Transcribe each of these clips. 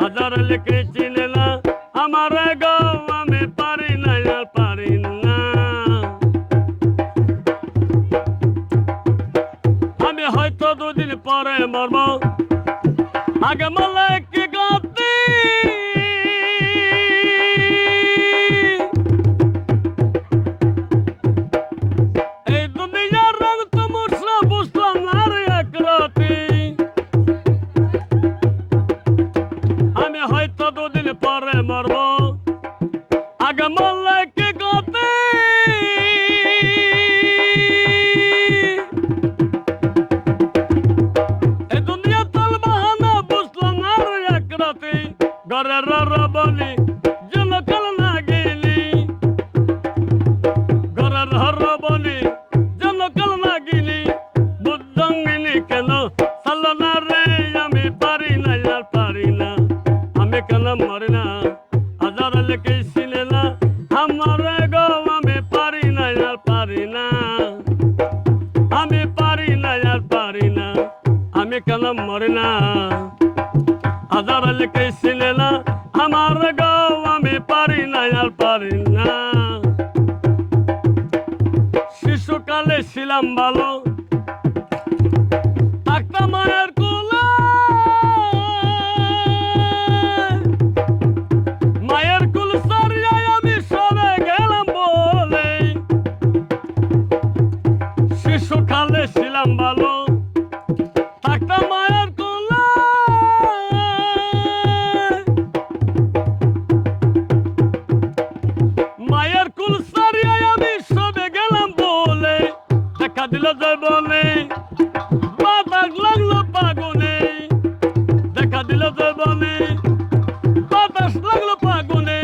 হাজার লিখে চিনে না। আমার গো আমি পারি না, আর পারি না। আমি হয়তো দুদিন পরে মরব। আগে মলে কি গতি? দুদিন পরে মরব। আগে মলে কি গতি এ দুনিয়া তল বাহানা বুঝলাম আর এক রাতে। ঘরের হাজার লেখে না আমার গো, আমি পারি না, আর না। আমি পারি না, আর ছিলাম ভালো। শিশুকালে ছিলাম ভালো একটা মায়ের কোলে। মায়ের কুল সারিয়ায় আমি সবে গেলাম বলে, দেখা দিল জয় বলে বাতাস লাগল পাগুনে দেখা দিল জয় বলে বাতাস লাগল পাগুনে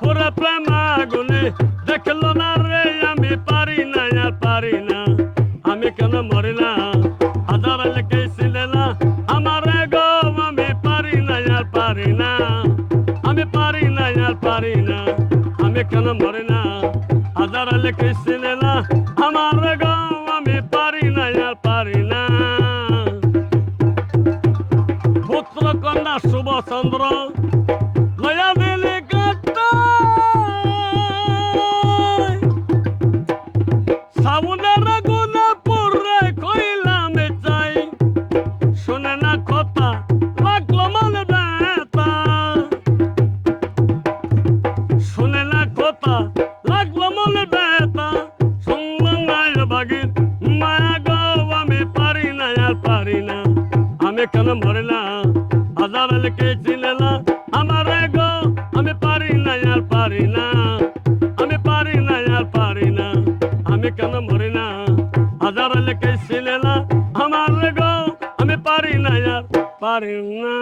পুরা প্রেম আগুনে। দেখল না রে, আমি পারি না আর পারি না। না হাজার ছিলে না আমার গো, আমি পারি না, আর পারি না। আমি পারি না, আর পারি না। আমি কেন মরি না হাজার ছিলে না আমার গো, আমি পারি না, আর পারি না। পুত্র কন্যা শুভ শুনে না কথা লাগল মনে ব্যথা। শুনে না কথা লাগল মনে ব্যথা। শুনলাম না বাগির মায়া গো, আমি পারি না, আর পারি না। আমি কেন মরে না হাজার লেখে চিনে না আমার গো, আমি পারি না, আর পারি না। বাজার না।